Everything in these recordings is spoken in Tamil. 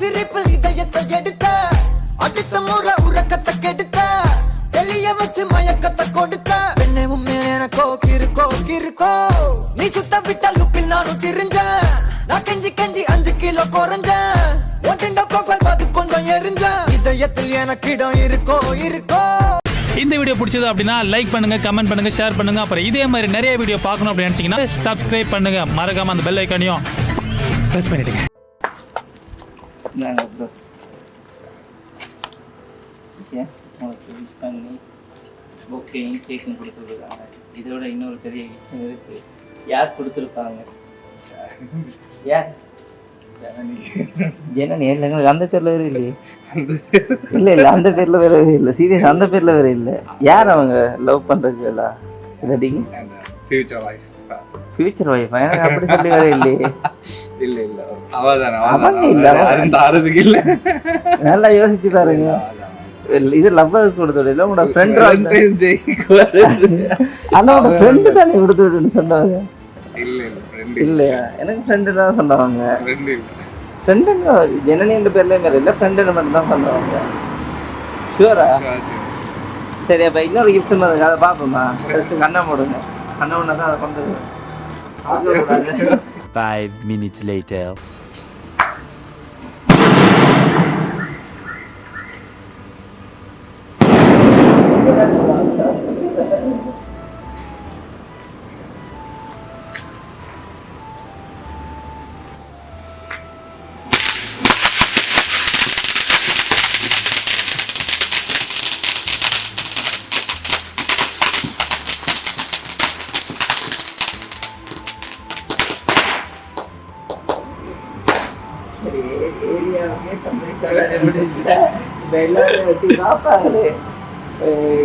சிரிப்பில் இதயத்தை எடுத்த அடுத்த முறை உறக்கத்தை கெடுத்த தெளிய வச்சு மயக்கத்தை கொடுத்த. பெண்ணை உண்மையில எனக்கோ கிருக்கோ கிருக்கோ நீ சுத்த விட்ட லுப்பில் நானும் திரிஞ்சேன். நான் கெஞ்சி கெஞ்சி அஞ்சு கிலோ குறைஞ்சேன். ஒட்டிண்ட ப்ரொஃபைல் பார்த்து கொஞ்சம் எரிஞ்சேன். இதயத்தில் எனக்கு இடம் இருக்கோ இருக்கோ. இந்த வீடியோ பிடிச்சது அப்படின்னா லைக் பண்ணுங்க கமெண்ட் பண்ணுங்க ஷேர் பண்ணுங்க. அப்புறம் இதே மாதிரி நிறைய வீடியோ பார்க்கணும் அப்படின்னு நினைச்சீங்கன்னா சப்ஸ்கிரைப் பண்ணுங்க. மறக்காம அந்த பெல் ஐக்கானையும் ப்ரெஸ் பண்ணிடுங்க. இந்தாங்க ப்ரோ ஓகே உங்களுக்கு விஷ் பண்ணி புக்கையும் கேக்கும் கொடுத்துருக்காங்க இதோட இன்னொரு பெரிய விஷயம் இருக்கு. யார் கொடுத்துருப்பாங்க? யார்? ஜனனி. இல்லைங்க அந்த பேர்ல வேற இல்லையே? இல்ல இல்ல அந்த பேர்ல வேற இல்ல. சீரியஸ் அந்த பேர்ல வேற இல்ல. யார் அவங்க லவ் ஃபியூச்சர் ஃபியூச்சர் ஒய்ஃப் எனக்கு அப்படி சொல்லி வேற இல்லையே. இல்ல இல்ல. அவதான் அவங்க இல்ல. யாரும் தாரதுக்கு இல்ல. நல்லா யோசிச்சு பாருங்க. இது லவ்வர் கொடுத்தது இல்ல உங்களோட ஃப்ரெண்ட் க்கு வருது. ஆனா உங்க ஃப்ரெண்டு தானே கொடுத்து விடுன்னு சொன்னாங்க. இல்ல இல்ல ஃப்ரெண்ட் இல்லையா? எனக்கு ஃப்ரெண்டு தான் சொன்னாங்க. ஃப்ரெண்ட் இல்ல. ஃப்ரெண்டுன்னு ஜனனி என்ற பேர்ல இல்லை ஃப்ரெண்டுன்னு மட்டும் தான் சொன்னாங்க. ஷூரா சரி, அப்ப இன்னொரு கிஃப்ட் மாதிரி அதை பார்ப்போமா? கண்ணை மூடுங்க. கண்ணை மூடினா தான் அதை கொண்டு. Five minutes later.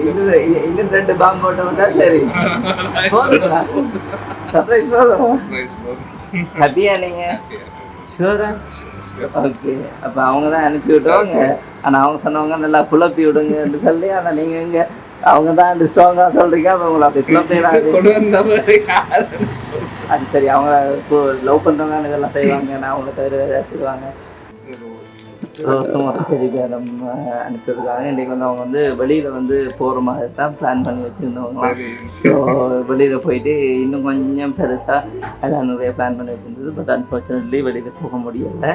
இன்னும் ரெண்டு பாம்பு போட்டு விட்டா சரி surprise போதும். ஹாப்பியா நீங்க ஷூரா ஓகே அப்ப அவங்க தான் அனுப்பி விட்டுருவாங்க ஆனா அவங்க சொன்னவங்க நல்லா குழப்பி விடுங்கன்னு சொல்லி ஆனா நீங்க இங்க அவங்க தான் அந்த ஸ்ட்ராங்கா சொல்றீங்க அப்ப உங்களை அப்படி சொல்லு. அது சரி அவங்க லவ் பண்றவங்க இதெல்லாம் செய்வாங்க நான் அவங்கள தவிர செய்வாங்க ரோஸும் ஒரு பெரிய அனுப்பியிருக்காங்க அனுப்பிச்சிருக்காங்க இன்றைக்கு வந்து அவங்க வந்து வெளியில் வந்து போகிற மாதிரி தான் பிளான் பண்ணி வச்சுருந்தவங்க. ஸோ வெளியில் போயிட்டு இன்னும் கொஞ்சம் பெருசாக எல்லாம் நிறைய பிளான் பண்ணி வச்சுருந்தது. பட் அன்ஃபார்ச்சுனேட்லி வெளியில் போக முடியலை.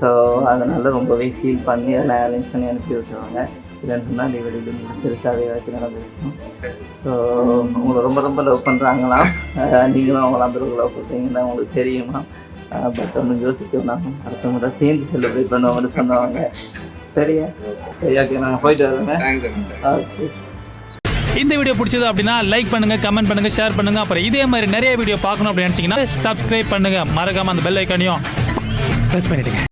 ஸோ அதனால் ரொம்பவே ஃபீல் பண்ணி அதெல்லாம் அரேஞ்ச் பண்ணி அனுப்பி விட்டுருவாங்க. இல்லைன்னு சொன்னால் நீ வெளியில் பெருசாகவே வச்சு நடந்துருக்கும். ஸோ உங்களை ரொம்ப ரொம்ப லவ் பண்ணுறாங்களாம் நீங்களும் அவங்களாம் அந்த லவ் பண்ணுறீங்கன்னா உங்களுக்கு தெரியுமா பட் ஒன்றும் யோசிக்க வேணாம் அடுத்த முறை சேர்ந்து செலிப்ரேட் பண்ணுவாங்கன்னு சொன்னவங்க சரியா சரி ஓகே நாங்கள் போயிட்டு வரோங்க. ஓகே இந்த வீடியோ பிடிச்சது அப்படின்னா லைக் பண்ணுங்க கமெண்ட் பண்ணுங்க ஷேர் பண்ணுங்க. அப்புறம் இதே மாதிரி நிறைய வீடியோ பார்க்கணும் அப்படின்னு நினைச்சீங்கன்னா சப்ஸ்கிரைப் பண்ணுங்க. மறக்காம அந்த பெல் ஐக்கானையும் ப்ரெஸ் பண்ணிடுங்க.